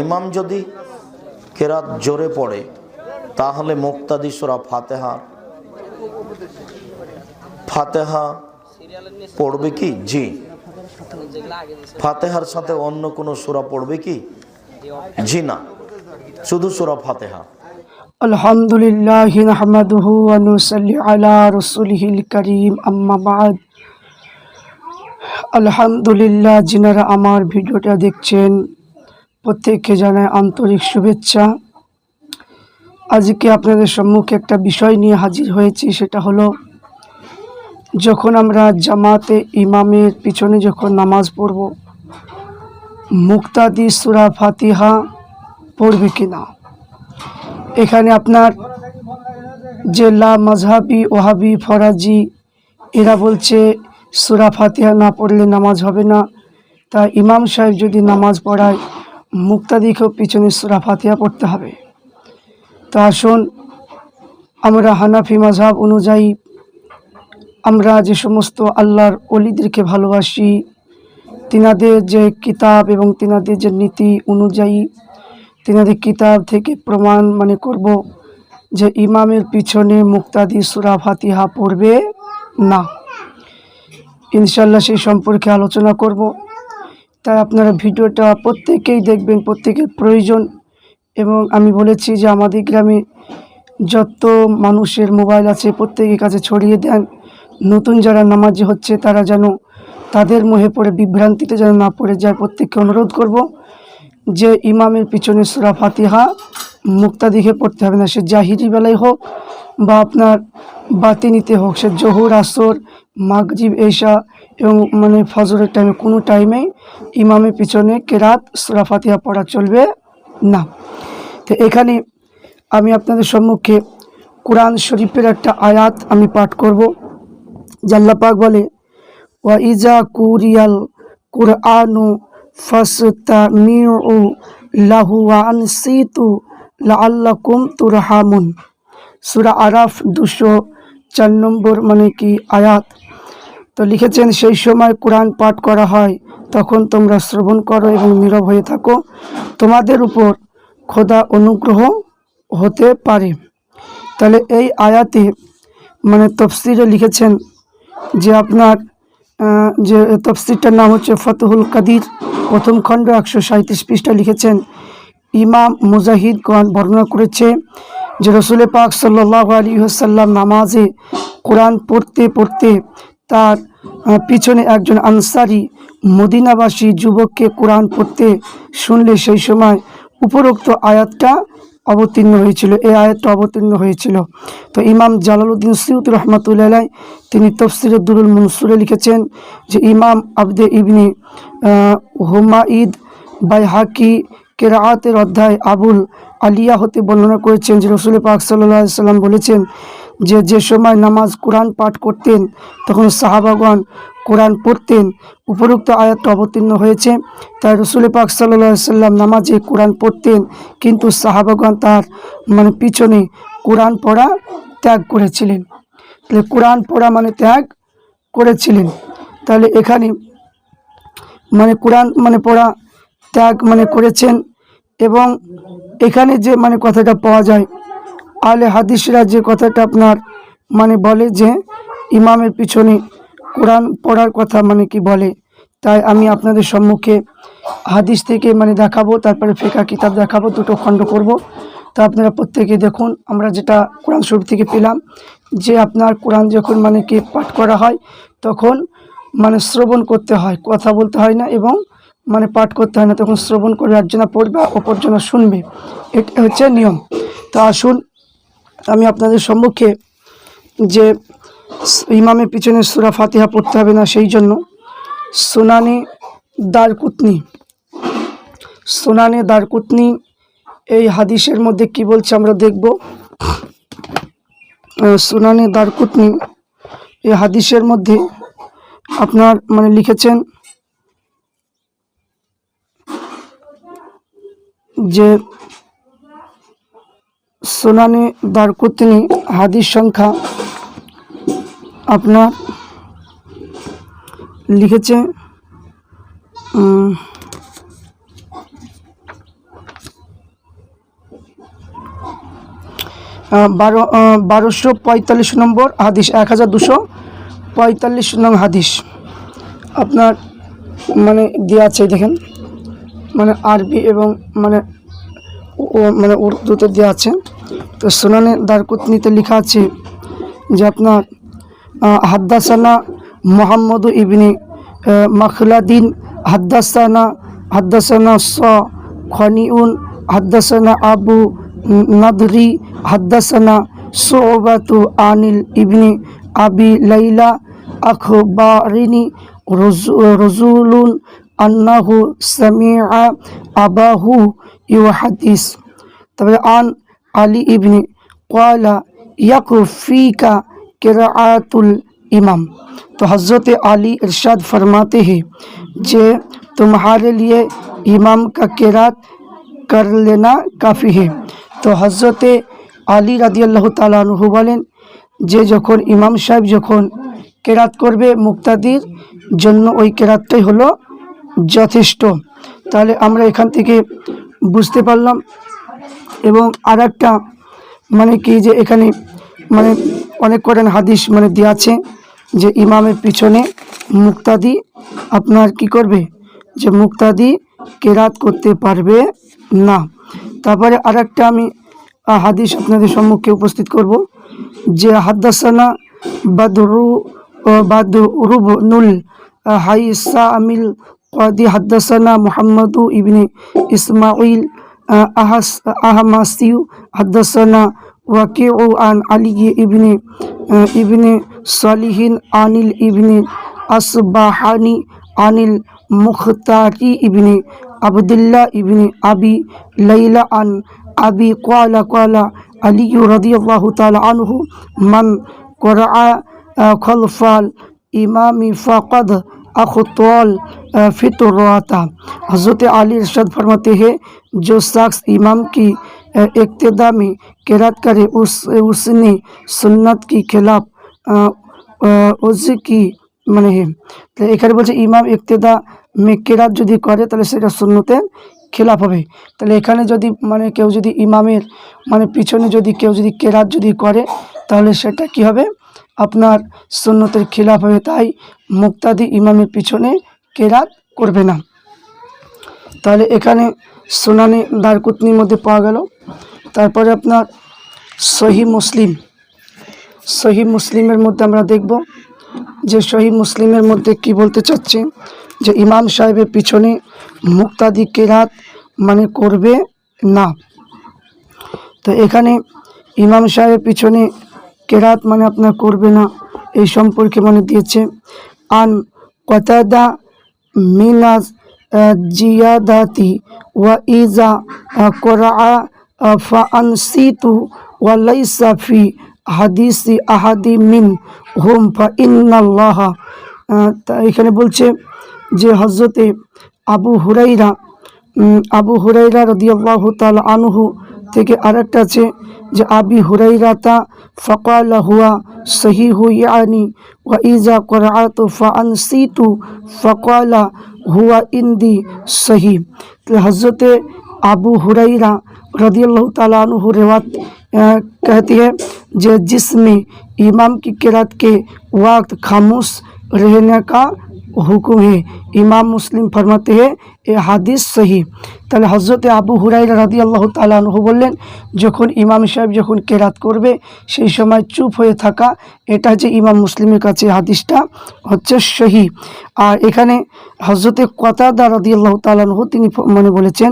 ইমাম যদি কেরাত জোরে পড়ে, তাহলে মুক্তাদি সুরা ফাতেহা ফাতেহা পড়বে কি? জি। ফাতেহার সাথে অন্য কোনো সুরা পড়বে কি? জি না। শুধু সুরা ফাতেহা। আলহামদুলিল্লাহ নাহমাদুহু ওয়া আলা রাসূলিহিল কারীম, আম্মা বাদ। আলহামদুলিল্লাহ জিনারা আমার ভিডিওটা দেখছেন প্রত্যেককে জানায় আন্তরিক শুভেচ্ছা। আজকে আপনাদের সম্মুখে একটা বিষয় নিয়ে হাজির হয়েছি, সেটা হলো, যখন আমরা জামাতে ইমামের পিছনে যখন নামাজ পড়ব, মুক্তাদি সুরা ফাতিহা পড়বে কিনা? এখানে আপনার যে লা মাজহাবি ওহাবি ফরাজি, এরা বলছে সুরা ফাতিহা না পড়লে নামাজ হবে না। তা ইমাম সাহেব যদি নামাজ পড়ায় মুক্তাদিকেও পিছনে সুরা ফাতিহা পড়তে হবে। তা আসুন, আমরা হানাফি মাজহাব অনুযায়ী আমরা যে সমস্ত আল্লাহর অলিদেরকে ভালোবাসি, তিনাদের যে কিতাব এবং তিনাদের যে নীতি অনুযায়ী তিনাদের কিতাব থেকে প্রমাণ মানে করব যে ইমামের পিছনে মুক্তাদি সুরা ফাতিহা পড়বে না। ইনশাল্লাহ সেই সম্পর্কে আলোচনা করব। তাই আপনারা ভিডিওটা প্রত্যেকেই দেখবেন, প্রত্যেকের প্রয়োজন। এবং আমি বলেছি যে আমাদের গ্রামে যত মানুষের মোবাইল আছে, প্রত্যেকের কাছে ছড়িয়ে দেন। নতুন যারা নামাজি হচ্ছে, তারা যেন তাদের মোহে পড়ে, বিভ্রান্তিতে যেন না পড়ে যায় প্রত্যেককে অনুরোধ করব যে ইমামের পিছনে সুরা ফাতিহা মুক্তা দিকে পড়তে হবে না। সে জাহিরি বেলায় হোক বা আপনার বাতিনিতে হোক, সে জহুর আসর মাগজিব এশা এবং মানে ফজরের টাইমে কোনো টাইমে ইমামের পিছনে কেরাত, সুরা ফাতিহা পড়া চলবে না। তো এখানে আমি আপনাদের সম্মুখে কোরআন শরীফের একটা আয়াত আমি পাঠ করব। জাল্লা পাক বলে, ওয়া ইজা কুরিয়াল কুরআনু ফাসতামিউ লাহু আনসিতু লাআল্লাকুম তুরহামুন। সূরা আরাফ দুশো চার নম্বর মানে কি আয়াত? তো লিখেছেন, সেই সময় কোরআন পাঠ করা হয়, তখন তোমরা শ্রবণ করো এবং নীরব হয়ে থাকো। তোমাদের উপর খোদা অনুগ্রহ হতে পারে। তাহলে এই আয়াতে মানে তফসিরে লিখেছেন যে আপনার যে তফসিরটার নাম হচ্ছে ফতহুল কাদির, প্রথম খণ্ড একশো সাঁত্রিশ পৃষ্ঠা লিখেছেন, ইমাম মুজাহিদ কোরআন বর্ণনা করেছে যে রসুল পাক সাল্লাহ আলী সাল্লাম নামাজে কোরআন পড়তে পড়তে তার পিছনে একজন আনসারি মদিনাবাসী যুবককে কোরআন পড়তে শুনলে সেই সময় উপরোক্ত আয়াতটা অবতীর্ণ হয়েছিল। এই আয়াতটা অবতীর্ণ হয়েছিল। তো ইমাম জালালউদ্দিন সৈয়দ রহমাতুল্লাহ তিনি তফসির দুরুল মনসুরে লিখেছেন যে ইমাম আবদে ইবনি আহ, হুমাইদ বাইহাকি কেরাতের অধ্যায় আবুল আলিয়া হতে বর্ণনা করেছেন যে রসুল পাক সাল্লাহ সাল্লাম বলেছেন যে যে সময় নামাজ কোরআন পাঠ করতেন, তখন সাহাবাগণ কোরআন পড়তেন। উপরোক্ত আয়াত অবতীর্ণ হয়েছে। তাই রসুল পাক সাল্লাহ সাল্লাম নামাজে কোরআন পড়তেন, কিন্তু সাহাবাগণ তার মানে পিছনে কোরআন পড়া ত্যাগ করেছিলেন। তাহলে কোরআন পড়া মানে ত্যাগ করেছিলেন। তাহলে এখানে মানে কোরআন মানে পড়া ত্যাগ মানে করেছেন এবং এখানে যে মানে কথাটা পাওয়া যায় আলে হাদিসরা যে কথাটা আপনার মানে বলে যে ইমামের পিছনে কোরআন পড়ার কথা মানে কি বলে, তাই আমি আপনাদের সম্মুখে হাদিস থেকে মানে দেখাবো, তারপরে ফেকা কিতাব দেখাবো, দুটো খণ্ড করব। তা আপনারা প্রত্যেকে দেখুন, আমরা যেটা কোরআন শরীফ থেকে পেলাম, যে আপনার কোরআন যখন মানে কি পাঠ করা হয়, তখন মানে শ্রবণ করতে হয়, কথা বলতে হয় না এবং মানে পাঠ করতে হয় না, তখন শ্রবণ করে একজনা পড়বে অপরজনা শুনবে। এটা হচ্ছে নিয়ম। তা আসুন আমি আপনাদের সম্মুখে যে ইমামের পিছনে সুরা ফাতিহা পড়তে হবে না, সেই জন্য সোনানি দারকুতনি সোনানি দারকুতনি এই হাদিসের মধ্যে কি বলছে আমরা দেখব। সোনানি দারকুতনি এই হাদিসের মধ্যে আপনার মানে লিখেছেন যে সোনানি দারকুতনি হাদিস সংখ্যা আপনার লিখেছে বারো বারোশো পঁয়তাল্লিশ নম্বর হাদিস, এক হাজার দুশো পঁয়তাল্লিশ নং হাদিস। আপনার মানে দেওয়া আছে, দেখেন। মানে আরবি এবং মানে মানে উর্দুতে দেওয়া আছে, তো সোনানে দারকুতনিতে লেখা আছে যে আপনার হাদ্দাসানা মোহাম্মদ ইবনে মখলাদিন, হাদ্দাসানা হাদ্দাসানা স, খনিউন, হাদ্দাসানা আবু নদরি, হাদ্দাসানা সোবাতু আনিল ইবনে আবি লাইলা আখবারিনি রজুলুন আন্নাহু সামিয়া আবাহু ইউহাদিস তবে আন আলী ইবনে কয়লা यकफ़ीका किरातुल इमाम तो हज़रत अली इरशाद फरमाते हैं जे तुम्हारे लिए इमाम का किरात कर लेना काफ़ी है তো হজরতে আলী রাদি আল্লাহ তালু বলেন যে যখন ইমাম সাহেব যখন কেরাত করবে মুক্তাদির জন্য ওই কেরাতটাই হলো যথেষ্ট তাহলে আমরা এখান থেকে বুঝতে পারলাম। এবং আর একটা মানে কি যে এখানে মানে অনেক করেন হাদিস মানে দেওয়া আছে যে ইমামের পিছনে মুক্তাদি আপনার কি করবে? যে মুক্তাদি কেরাত করতে পারবে না। তারপরে আর একটা আমি হাদিস আপনাদের সম্মুখে উপস্থিত করব যে হাদ্দাসানা বাদরু বাদরুবনুল হাইসা আমিল قاضي حدثنا محمد ابن إسماعيل أحماسي حدثنا وكيع عن علي ابن آه، ابن صالح عن ابن أصبحاني عن المختار ابن عبد الله ابن أبي ليلى عن أبي قال قال علي رضي الله تعالى عنه من قرأ آه، خلف الإمام فقد अखतौल फितरता हज़रत अली इरशाद फरमाते हैं जो शख्स इमाम की अ, इक्तदा में किरात करे उस उसने सुन्नत की खिलाफ अ, अ, उसकी মানে হে তো এখানে বলছে ইমাম ইক্তেদা মে কেরাত যদি করে তাহলে সেটা সুন্নতের খেলাফ হবে তাহলে এখানে যদি মানে কেউ যদি ইমামের মানে পিছনে যদি কেউ যদি কেরাত যদি করে তাহলে সেটা কি হবে আপনার সুন্নতের খিলাফ হবে তাই মুক্তাদি ইমামের পিছনে কেরাত করবে না। তাহলে এখানে সোনানি দারকুতনির মধ্যে পাওয়া গেল। তারপরে আপনার সহি মুসলিম। সহি মুসলিমের মধ্যে আমরা দেখব যে সহি মুসলিমের মধ্যে কি বলতে চাচ্ছে, যে ইমাম সাহেবের পিছনে মুক্তাদি কেরাত মানে করবে না। তো এখানে ইমাম সাহেবের পিছনে কেরাত মানে আপনার করবে না, এই সম্পর্কে মানে দিয়েছে, আন কতাদা আহ, জিয়াদাতি ওয়া ইজা কোরআ আহ, ফাআনসিতু ওয়া লাইসা ফি হাদিসি আহাদি মিন হুম ফা তা এখানে বলছে যে হজরতে আবু হুরাইরা আবু হুরাইরা রদিয়াল্লাহু তাআলা আনহু থেকে আরেকটা আছে যে আবি হুরাইরাতা ফকাল হুয়া সহিহু ইয়ানি ওয়া ইজা করাতু ফানসিতু ফকালা হুয়া ইন্দি সহি। حضرت ابو ہریرہ رضی اللہ تعالیٰ عنہ روایت کہتی ہے جس میں امام کی قرت کے وقت خاموش رہنے کا হুকুম হে ইমাম মুসলিম ফরমাতে হে, এ হাদিস সহি। তাহলে হজরতে আবু হুরাই রাদি আল্লাহ তালু বললেন, যখন ইমাম সাহেব যখন কেরাত করবে, সেই সময় চুপ হয়ে থাকা, এটা যে ইমাম মুসলিমের কাছে হাদিসটা হচ্ছে সহি। আর এখানে হজরতে কতাদা রাদি আল্লাহ তালু তিনি মনে বলেছেন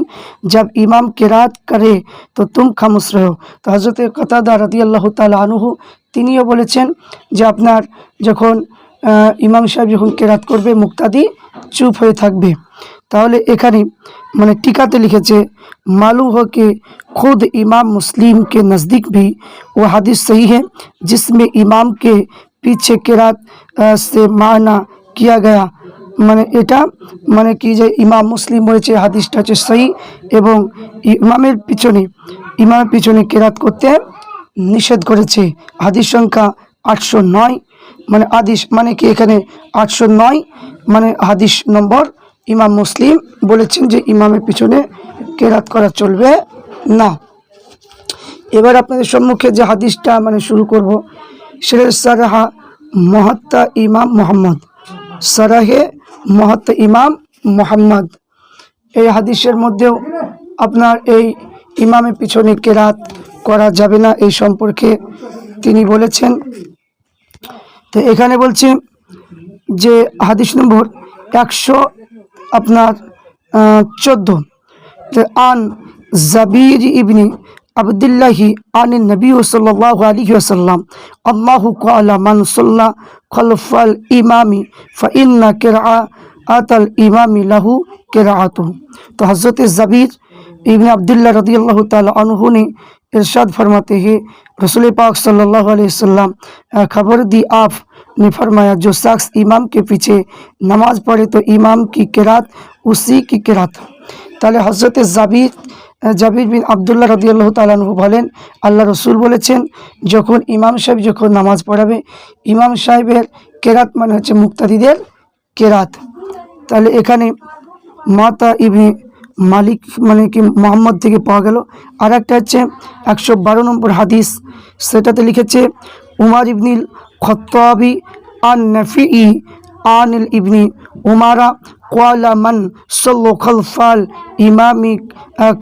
যাব ইমাম কেরাত করে, তো তুম খামুস রহ। তো হজরতে কতাদা রাদি আল্লাহ তালু তিনিও বলেছেন যে আপনার যখন ইমাম সাহেব যখন কেরাত করবে মুক্তাদি চুপ হয়ে থাকবে তাহলে এখানে মানে টিকাতে লিখেছে मालूम हो कि खुद इमाम मुस्लिम के नज़दीक भी वो हदीस सही है जिसमें इमाम के पीछे किरात अ, से माना किया गया মানে এটা মানে কি যে ইমাম মুসলিম বলেছে হাদিসটা হচ্ছে সহি এবং ইমামের পিছনে ইমামের পিছনে কেরাত করতে নিষেধ করেছে হাদিস সংখ্যা আটশো নয় মানে আদিস মানে কি এখানে আটশো নয় মানে হাদিস নম্বর, ইমাম মুসলিম বলেছেন যে ইমামের পিছনে কেরাত করা চলবে না। এবার আপনাদের সম্মুখে যে হাদিসটা মানে শুরু করব, সেটা সারাহা মহাত্তা ইমাম মোহাম্মদ। সারাহে মহাত্তা ইমাম মোহাম্মদ। এই হাদিসের মধ্যেও আপনার এই ইমামের পিছনে কেরাত করা যাবে না, এই সম্পর্কে তিনি বলেছেন তো এখানে বলছে যে হাদিস নম্বর একশো আপনার চোদ্দ। আন জাবির ইবনি আবদুল্লাহি আন নবী সাল্লাল্লাহু আলাইহি ওয়াসাল্লাম, আল্লাহু ক্বালা মান সাল্লা খলফাল ইমামি, ফাইন্না কিরআতাল ইমামি লাহু কিরআতুহু। তো হযরত জাবির इबन अब्दुल्ला रदी अल्लाह तहु ने इरशाद फरमाते हैं रसूल पाक सल्लल्लाहु अलैहि वसल्लम अ, खबर दी आप ने फरमाया जो शख्स इमाम के पीछे नमाज पढ़े तो इमाम की किरात उसी की किरात তাহলে হজরত জাবির জাবির বিন আবদুল্লাহ রদি আল্লাহ তালু বলেন আল্লাহ রসুল বলেছেন যখন ইমাম সাহেব যখন নামাজ পড়াবে ইমাম সাহেবের কেরাত মানে হচ্ছে মুক্তাদিদের কেরাত তাহলে এখানে মাতা ইবনে মালিক মানে কি মোহাম্মদ থেকে পাওয়া গেল। আর একটা হচ্ছে একশো বারো নম্বর হাদিস, সেটাতে লিখেছে, উমার ইবনিল খত্তাবি আন নাফি আনিল ইবনি উমারা কোয়ালা মান সল্লো খলফাল ইমামি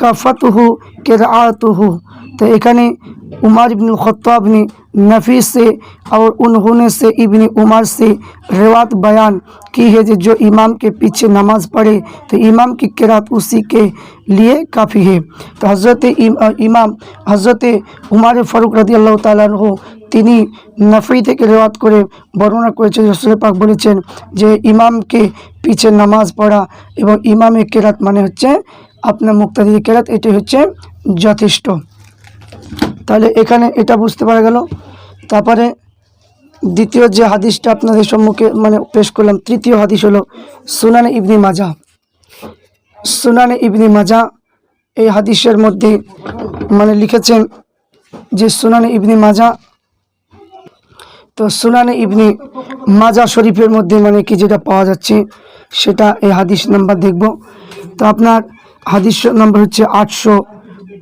কাফাতুহু কেরাতুহু তো এখানে উমার ইবনুল খত্তাবনি नफ़ी से और उन्होंने से इबन उमर से रिवात बयान की है कि जो इमाम के पीछे नमाज पढ़े तो इमाम की किरात उसी के लिए काफ़ी है तो हज़रत इम- अ, इमाम हज़रत उमर ফারুক রাদি আল্লাহ তালাহ তিনি নফি থেকে রেওয়াত করে বর্ণনা করেছেন রসুল পাক বলেছেন যে ইমামকে পিছে নামাজ পড়া এবং ইমামের কেরাত মানে হচ্ছে আপনার মুক্তাদি কেরাত এটি হচ্ছে যথেষ্ট তাহলে এখানে এটা বুঝতে পারা গেল। তারপরে দ্বিতীয় যে হাদিসটা আপনাদের সম্মুখে মানে পেশ করলাম, তৃতীয় হাদিস হলো সুনানে ইবনি মাজা। সুনানে ইবনি মাজা এই হাদিসের মধ্যে মানে লিখেছেন যে সুনানে ইবনি মাজা, তো সুনানে ইবনি মাজা শরীফের মধ্যে মানে কি যেটা পাওয়া যাচ্ছে সেটা এই হাদিস নাম্বার দেখব। তো আপনার হাদিস নাম্বার হচ্ছে আটশো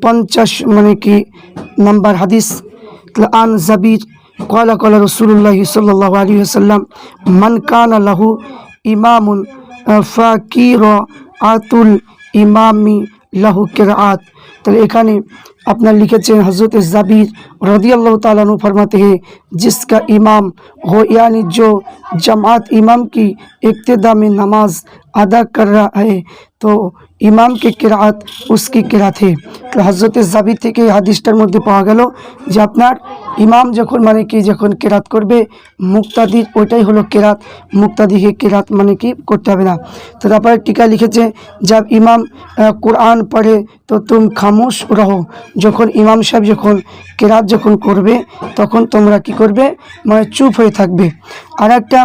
পঞ্চাশ মানে কি নাম্বার হাদিস তাহলে আন জাবির কলা কলা রসুল্লাহ সাল্লাহ আলী আসাল্লাম মান কানা লাহু ইমামুন ফাকির আতুল ইমামি লাহু কেরাত তাহলে এখানে আপনার লিখেছেন हज़रत ज़बीर रदी अल्लाह ताला अन्हु फरमाते हैं जिसका इमाम हो यानी जो जमात इमाम की इब्तदा में नमाज अदा कर रहा है তো ইমামকে কেরাত, উসকি কেরাতে তো হজরত জাবির থেকে এই হাদিসটার মধ্যে পাওয়া গেল যে আপনার ইমাম যখন মানে কি যখন কেরাত করবে মুক্তাদির ওইটাই হলো কেরাত। মুক্তাদিকে কেরাত মানে কি করতে হবে না। তো তারপরে টিকা লিখেছে যাব ইমাম কোরআন পড়ে তো তুম খামোশ রহো। যখন ইমাম সাহেব যখন কেরাত যখন করবে, তখন তোমরা কি করবে? মানে চুপ হয়ে থাকবে। আর একটা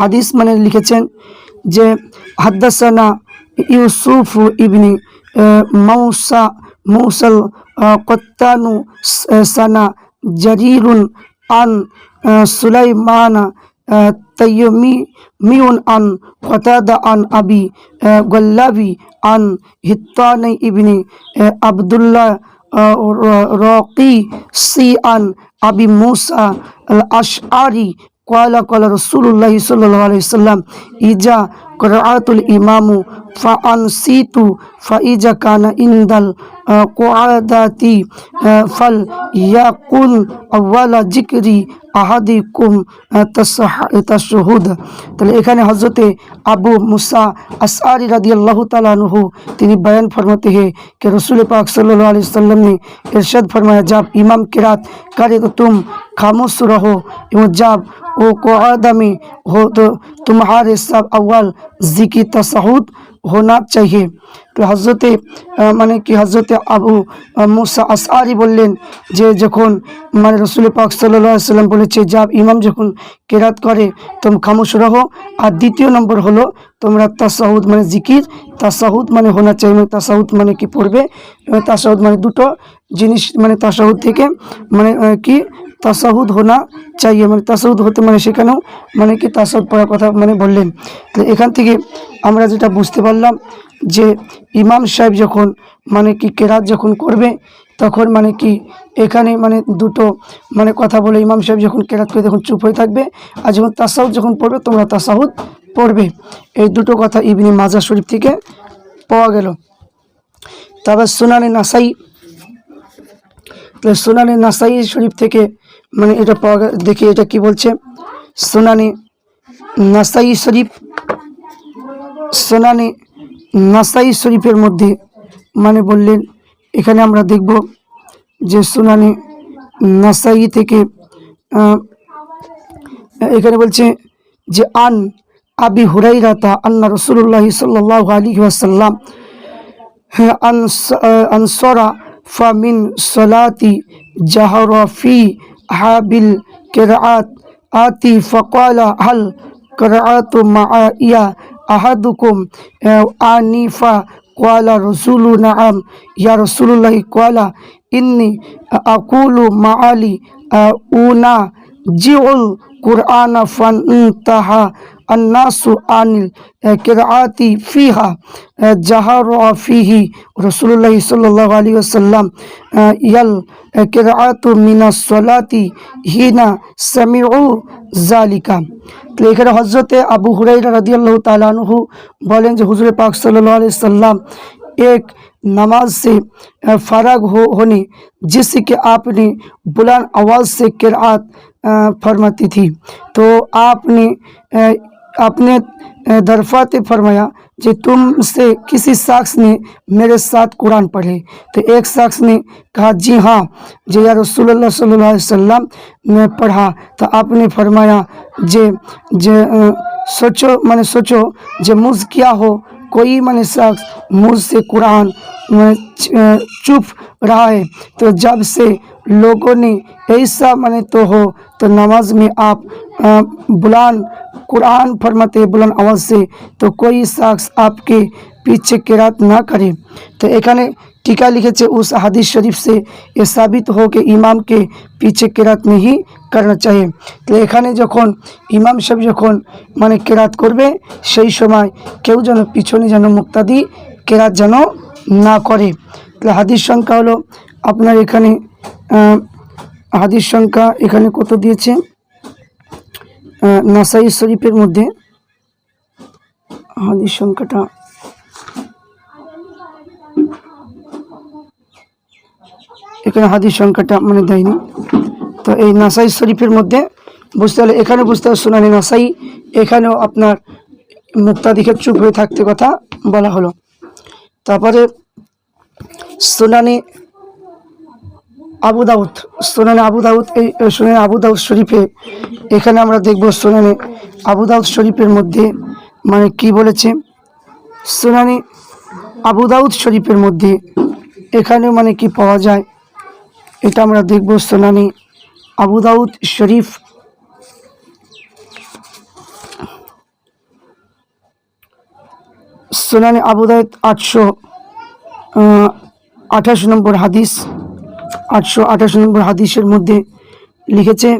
হাদিস মানে লিখেছেন যে, হাদ্দাসানা ইউসুফ ইবনি আহ, মৌসা মৌসল আহ, কত্তানু স- আহ, সানা জারিরুন আন আহ, সুলাইমানা আহ, তাইয়মি মিউন আন কতাদা আন আবি আহ, গল্লাবি আন হিত্তানি ইবনি আহ, আবদুল্লাহ আহ, র- রকি সি আন আবি মুসা আল আশআরি قال قال رسول الله صلى الله عليه وسلم إجا قرأت الإمام فانسیتو فائجہ فأنصيت فإذا كان عند القعدة فليقل أول ذكري আহাদিকুম তাসহুদ তাহলে حضرت ابو موسیٰ اسعاری رضی اللہ تعالیٰ عنہ تینی بیان فرماتے ہیں کہ رسول پاک صلی اللہ علیہ وسلم نے ارشاد فرمایا جب امام کی رات کرے تو تم خاموس رہو جب وہ قعدہ میں ہو تو تمہارے سب اول জিকি তসাহুদ হোনা চাইহে। তো হজরতে মানে কি হজরতে আবু মুসা আসারি বললেন যে যখন মানে রসুল পাক সাল্লাহ সাল্লাম বলেছে, যা ইমাম যখন কেরাত করে, তোম খামোশ রাহো। আর দ্বিতীয় নম্বর হলো, তোমরা তাসাহুদ মানে জিকির তাসাহুদ মানে হোনা চাই মানে তাসাহুদ মানে কি পড়বে? তাসাহুদ মানে দুটো জিনিস মানে তাসাহুদ থেকে মানে কি তাসাহুদ হোনা চাইয়ে মানে তাসাহুদ হতে মানে সেখানেও মানে কি তাসাহুদ পড়ার কথা মানে বললেন। তো এখান থেকে আমরা যেটা বুঝতে পারলাম যে ইমাম সাহেব যখন মানে কি কেরাত যখন করবে, তখন মানে কি এখানে মানে দুটো মানে কথা বলে ইমাম সাহেব যখন কেরাত করে তখন চুপ হয়ে থাকবে আর যখন তাসাহুদ যখন পড়বে, তোমরা তাসাহুদ পড়বে। এই দুটো কথা ইবনি মাজা শরীফ থেকে পাওয়া গেল। তারপর সুনানি নাসাই সুনানি নাসাই শরীফ থেকে মানে এটা পাওয়া দেখি এটা কি বলছে? সোনানি নাসাই শরীফ, সোনানি নাসাই শরীফের মধ্যে মানে বললেন, এখানে আমরা দেখব যে সোনানি নাসাই থেকে এখানে বলছে যে, আন আবি হুরাই রাতা আন্না রসুল্লাহ সাল্লাহ আলী আসাল্লাম হ্যাঁ, আনসরা ফামিন সলাতি জাহরফি في حابل قراءات آتي فقال هل قرأت معي أحدكم؟ آنفا قال رسول نعم. يا رسول الله قال إني أقول معالي أونا جعل القرآن فن انتہا الناس عن القرآت فیہا۔ جہر فیہی رسول اللہ صلی اللہ علیہ وسلم یل قرآت من الصلاتی ہینا سمعو ذالکا تو ایک حضرت ابو حریر رضی اللہ تعالیٰ عنہ بولیں جو حضور پاک صلی اللہ علیہ وسلم ایک نماز سے فارغ ہونے، جس کے آپ نے بلان آواز سے قرآت فرماتی تھی۔ تو آپ نے آپ نے درفات فرمایا کہ تم سے کسی شخص نے میرے ساتھ قرآن پڑھے۔ تو ایک شخص نے کہا جی ہاں جی یا رسول اللہ صلی اللہ علیہ وسلم میں پڑھا۔ تو آپ نے فرمایا جی، جی، جے جے سوچو، میں نے سوچو جے مجھ کیا ہو؟ کوئی من شخص مجھ سے قرآن چپ رہا ہے تو جب سے لوگوں نے ایسا منے تو ہو، تو نماز میں آپ बुलान कुरान फरमाते बुलंद आवाज़ से, तो कोई शख्स आपके पीछे किरात ना करे। तो एखे टीका लिखे उस हदीस शरीफ से, ये साबित हो कि इमाम के पीछे केरात नहीं করানো চাই তাহলে এখানে যখন ইমাম সাহেব যখন মানে কেরাত করবে সেই সময় কেউ যেন পিছনে যেন মুক্তাদি কেরাত যেন না করে তাহলে হাদিস সংখ্যা হলো আপনার এখানে হাদিস সংখ্যা এখানে কত দিয়েছে নাসাই শরীফের মধ্যে হাদিস সংখ্যাটা এখানে হাদিস সংখ্যাটা মানে দেয়নি। তো এই নাসাই শরীফের মধ্যে বুঝতে হলে এখানে বুঝতে হবে সুনানি নাসাই, এখানেও আপনার মুক্তাদিকে চুপ হয়ে থাকতে কথা বলা হলো। তারপরে সুনানি আবু দাউদ, সুনানি আবু দাউদ, এই সুনানি আবু দাউদ শরীফে এখানে আমরা দেখব সুনানি আবু দাউদ শরীফের মধ্যে মানে কি বলেছে? সুনানি আবু দাউদ শরীফের মধ্যে এখানে মানে কি পাওয়া যায়? এটা আমরা দেখব সোনানি আবু দাউদ শরীফ। সোনানি আবু দাউদ আটশো আঠাশ নম্বর হাদিস। আটশো আঠাশ নম্বর হাদিসের মধ্যে লিখেছে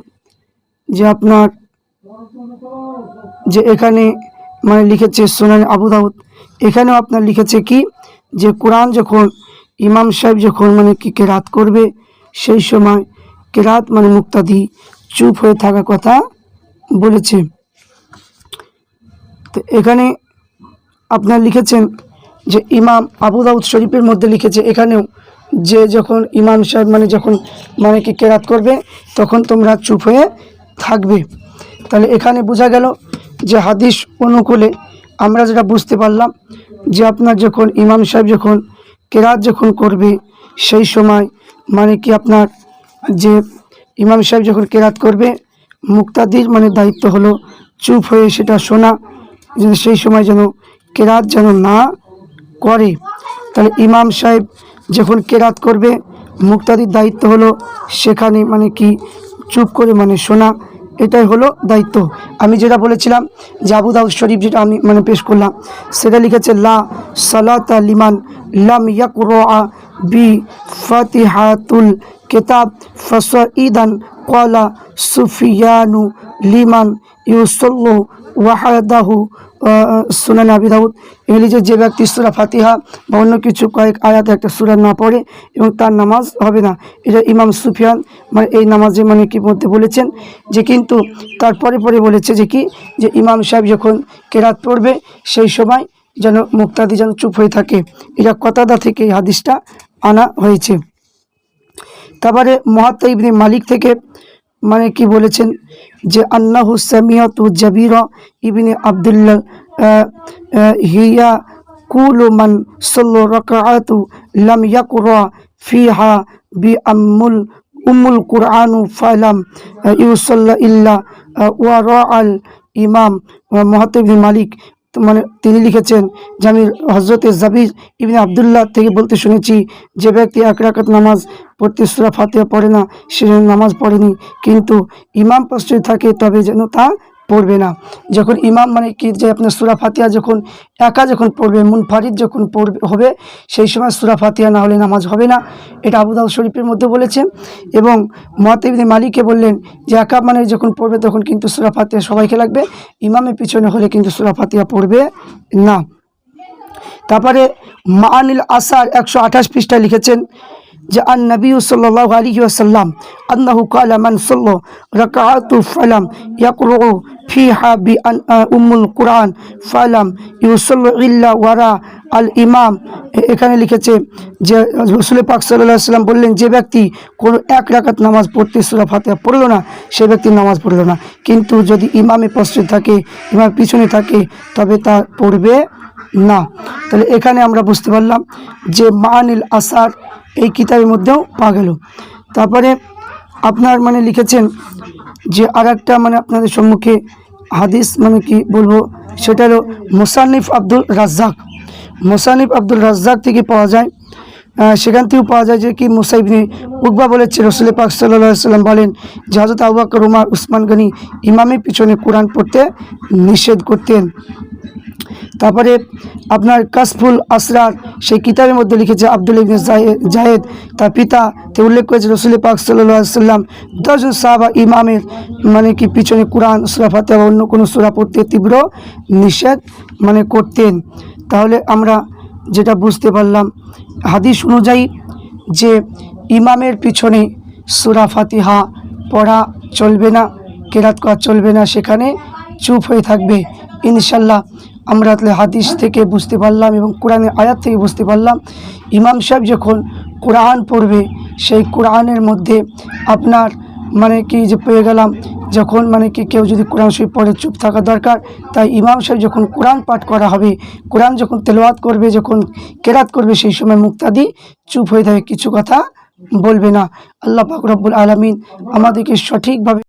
যে আপনার যে এখানে মানে লিখেছে সোনানি আবু দাউদ। এখানেও আপনার লিখেছে কি? যে কোরআন যখন ইমাম সাহেব যখন মানে কি কেরাত করবে, সেই সময় কেরাত মানে মুক্তাদি চুপ হয়ে থাকার কথা বলেছে। তো এখানে আপনার লিখেছেন যে ইমাম আবু দাউদ শরীফের মধ্যে লিখেছে, এখানেও যে যখন ইমাম সাহেব মানে যখন মানে কি কেরাত করবে, তখন তোমরা চুপ হয়ে থাকবে। তাহলে এখানে বোঝা গেল যে হাদিস অনুকূলে আমরা যেটা বুঝতে পারলাম যে আপনার যখন ইমাম সাহেব যখন কেরাত যখন করবে, সেই সময় মানে কি আপনার যে ইমাম সাহেব যখন কেরাত করবে, মুক্তাদির মানে দায়িত্ব হলো চুপ হয়ে সেটা শোনা সেই সময় যেন কেরাত যেন না করে। তাহলে ইমাম সাহেব যখন কেরাত করবে, মুক্তাদির দায়িত্ব হলো সেখানে মানে কি, চুপ করে মানে শোনা, এটাই হলো দায়িত্ব। আমি যেটা বলেছিলাম আবু দাউদ শরীফ যেটা আমি মানে পেশ করলাম, সেটা লিখেছে, লা সালাতা লিমান লাম ইয়াকরা বি ফাতিহাতুল কিতাব ফাসাইদান কলা সুফিয়ানু লিমান ইউসাল্লু ওয়াহাদাহু সুনান আবি দাউদ। যে যে ব্যক্তি সুরা ফাতিহা বা অন্য কিছু কয়েক আয়াতে একটা সুরা না পড়ে এবং তার নামাজ হবে না, এটা ইমাম সুফিয়ান মানে এই নামাজে মানে কি মধ্যে বলেছেন যে কিন্তু তারপরে পরে বলেছে যে কি, যে ইমাম সাহেব যখন কেরাত পড়বে সেই সময় যেন মুক্তাদি যেন চুপ হয়ে থাকে। এটা কতাদা থেকে এই হাদিসটা আনা হয়েছে। তারপরে মহাত্মা ইবনে মালিক থেকে মানে কি বলেছেন? যে আন্নাহু সামিয়াতু জাবির ইবনে আবদুল্লাহ হিয়া কুলু মান সল্লু রাকাআতু লাম ইয়াকরা ফিহা বি আম্মুল উম্মুল কুরআনু ফালাম ইউসাল্লা ইল্লা ওয়া রাআল ইমাম মহাত্মা মালিক মানে তিনি লিখেছেন যে আমি হজরতে জাবির ইবনে আবদুল্লাহ থেকে বলতে শুনেছি, যে ব্যক্তি এক রাকাত নামাজ পড়তে সুরা ফাতে পড়ে না, সে নামাজ পড়েনি। কিন্তু ইমাম প্রশ্রয় থাকে তবে যেন তা পড়বে না। যখন ইমাম মানে কি যে আপনার সুরা ফাতিহা যখন একা যখন পড়বে, মুনফারিদ যখন পড়বে, হবে, সেই সময় সুরা ফাতিহা না হলে নামাজ হবে না। এটা আবুদাউ শরীফের মধ্যে বলেছেন। এবং মহাতিবিন মালিককে বললেন যে একা মানে যখন পড়বে তখন কিন্তু সুরা ফাতিহা সবাইকে লাগবে, ইমামের পিছনে হলে কিন্তু সুরা ফাতিহা পড়বে না। তারপরে মানিল আসার একশো আঠাশ পৃষ্ঠায় লিখেছেন যে আন নবী সাল্লাহ আলী ওসাল্লাম আন্নাহু কালা মান সাল্ল রাকাতু ফালাম ইয়াকরু ফিহা বি আন উম্মুল কুরআন ফালাম ইউসাল্লু ইল্লা ওয়ারা আল ইমাম। এখানে লিখেছে যে রসুল পাক সাল্লাহ সাল্লাম বললেন, যে ব্যক্তি কোনো এক রাকাত নামাজ পড়তে সুরা ফাতিহা পড়ল না, সে ব্যক্তি নামাজ পড়ল না। কিন্তু যদি ইমামে প্রস্তুত থাকে ইমাম পিছনে থাকে, তবে তা পড়বে না। তাহলে এখানে আমরা বুঝতে পারলাম যে মানিল আসার এই কিতাবের মধ্যেও পাওয়া গেল। তারপরে আপনার মানে লিখেছেন যে আর একটা মানে আপনাদের সম্মুখে হাদিস মানে কি বলব, সেটা হলো মোসানিফ আব্দুল রাজ্জাক। মোসানিফ আব্দুল রাজ্জাক থেকে পাওয়া যায় সেখান থেকেও পাওয়া যায় যে কি মুসাইবনে উকবা বলেছে, রসুল পাক সাল্লাম বলেন, যে হজরত আবাকর উমার, উসমান গনি ইমামের পিছনে কোরআন পড়তে নিষেধ করতেন। তারপরে আপনার কাসফুল আসরার সেই কিতাবের মধ্যে লিখেছে আব্দুল ইবনে জায়েদ। তার পিতা, তে উল্লেখ করেছে রসুল পাক সাল্লাম দশজন সাহাবা ইমামের মানে কি পিছনে কোরআন, সুরা ফাতে বা অন্য কোনো সুরা পড়তে তীব্র নিষেধ মানে করতেন। তাহলে আমরা যেটা বুঝতে পারলাম, হাদিস অনুযায়ী যে ইমামের পিছনে সুরা ফাতিহা পড়া চলবে না, কেরাত করা চলবে না, সেখানে চুপ হয়ে থাকবে। ইনশাল্লাহ আমরা তাহলে হাদিস থেকে বুঝতে পারলাম এবং কোরআনের আয়াত থেকে বুঝতে পারলাম। ইমাম সাহেব যখন কোরআন পড়বে, সেই কোরআনের মধ্যে আপনার মানে কি যে পেয়ে গেলাম, যখন মানে কি কেউ যদি কোরআন শরীফ পড়ে, চুপ থাকা দরকার, তাই ইমাম সাহেব যখন কোরআন পাঠ করা হবে, কোরআন যখন তেলাওয়াত করবে, যখন কেরাত করবে, সেই সময় মুক্তাদি চুপ হয়ে থাকে, কিছু কথা বলবে না। আল্লাহ পাক আলমিন আমাদেরকে সঠিকভাবে